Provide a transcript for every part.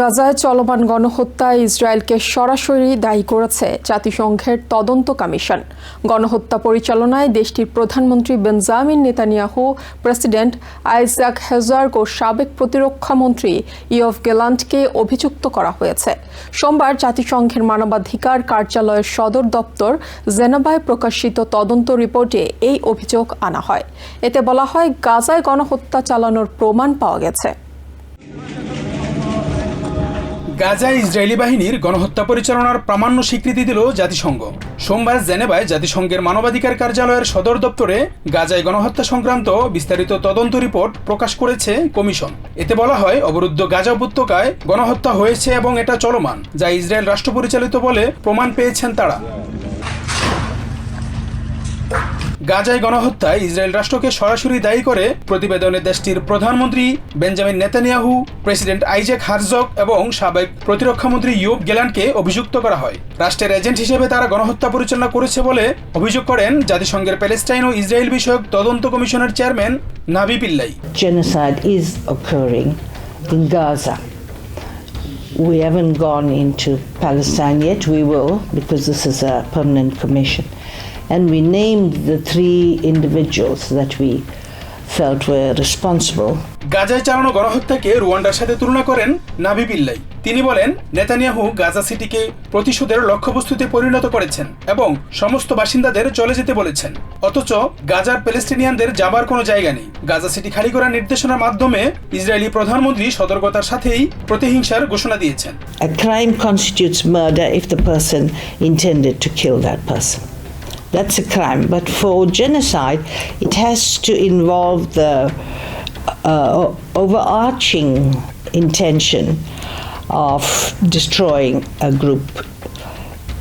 গাজায় চলমান গণহত্যায় ইসরায়েলকে সরাসরি দায়ী করেছে জাতিসংঘের তদন্ত কমিশন। গণহত্যা পরিচালনায় দেশটির প্রধানমন্ত্রী বেনজামিন নেতানিয়াহু, প্রেসিডেন্ট আইজাক হেজার্গ ও সাবেক প্রতিরক্ষা মন্ত্রী ইয়ফ গেলান্টকে অভিযুক্ত করা হয়েছে। সোমবার জাতিসংঘের মানবাধিকার কার্যালয়ের সদর দপ্তর জেনেভায় প্রকাশিত তদন্ত রিপোর্টে এই অভিযোগ আনা হয়। এতে বলা হয়, গাজায় গণহত্যা চালানোর প্রমাণ পাওয়া গেছে। গাজায় ইসরায়েলি বাহিনীর গণহত্যা পরিচালনার প্রামাণ্য স্বীকৃতি দিল জাতিসংঘ। সোমবার জেনেভায় জাতিসংঘের মানবাধিকার কার্যালয়ের সদর দপ্তরে গাজায় গণহত্যা সংক্রান্ত বিস্তারিত তদন্ত রিপোর্ট প্রকাশ করেছে কমিশন। এতে বলা হয়, অবরুদ্ধ গাজা উপত্যকায় গণহত্যা হয়েছে এবং এটা চলমান, যা ইসরায়েল রাষ্ট্র পরিচালিত বলে প্রমাণ পেয়েছেন তারা। গাজায় গণহত্যায় ইসরায়েল রাষ্ট্রকে সরাসরি দায়ী করে প্রতিবেদনে দেশটির প্রধানমন্ত্রী Benjamin Netanyahu, president Isaac Herzog এবং সাবেক প্রতিরক্ষামন্ত্রী ইউব গেলানকে অভিযুক্ত করা হয় রাষ্ট্রের এজেন্ট হিসেবে তারা গণহত্যা পরিচালনা করেছে বলে অভিযোগ করেন জাতিসংঘের প্যালেস্টাইন ও ইসরায়েল বিষয়ক তদন্ত কমিশনের chairman Navi Pillay genocide is occurring in Gaza. We haven't gone into Palestine yet. We will, because this is a permanent commission. And we named the three individuals that we felt were responsible. গাজায় চালানো গণহত্যাকে রুয়ান্ডার সাথে তুলনা করেন নাভি পিল্লাই তিনি বলেন Netanyahu Gaza সিটিকে প্রতিশোধের লক্ষ্যবস্তুতে পরিণত করেছেন এবং সমস্ত বাসিন্দাদের চলে যেতে বলেছেন অথচ গাজার প্যালেস্টিনিয়ানদের যাবার কোনো জায়গা নেই গাজা সিটি খালি করার নির্দেশনার মাধ্যমে ইসরায়েলি প্রধানমন্ত্রী সতর্কতার সাথেই প্রতিহিংসার ঘোষণা দিয়েছেন A crime constitutes murder if the person intended to kill that person. That's a crime. But for genocide, it has to involve the uh, overarching intention of destroying a group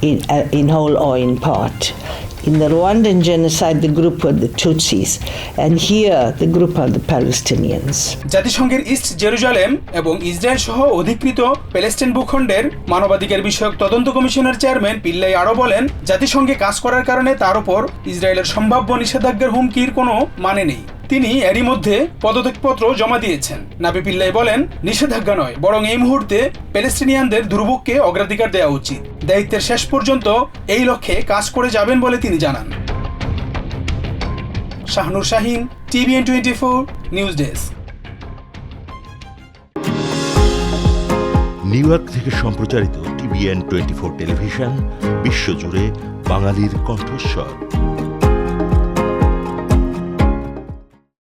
in, uh, in whole or in part. In the Rwandan genocide, the group were the Tutsis, and here the group are the Palestinians. জাতিসংঘের east Jerusalem এবং Israel সহ অধিকৃত Palestine ভূখণ্ডের মানবাধিকার বিষয়ক তদন্ত কমিশনের chairman Pillay আরও বলেন জাতিসংঘে কাজ করার কারণে তার উপর ইসরায়েলের সম্ভাব্য নিষেধাজ্ঞার হুমকির কোনো মানে নেই তিনি এরই মধ্যে পদত্যাগপত্র জমা দিয়েছেন। নাবি পিল্লাই বলেন, নিষেধাজ্ঞা নয়, বরং এই মুহূর্তে প্যালেস্টিনিয়ানদের দুর্ভোগকে অগ্রাধিকার দেওয়া উচিত। দায়িত্বের শেষ পর্যন্ত এই লক্ষ্যে কাজ করে যাবেন বলে তিনি জানান। Shahnur Shahin, TVN twenty four, news desk. New York থেকে সম্প্রচারিত টিভিএন টোয়েন্টি ফোর টেলিভিশন, বিশ্বজুড়ে বাঙালির কণ্ঠস্বর।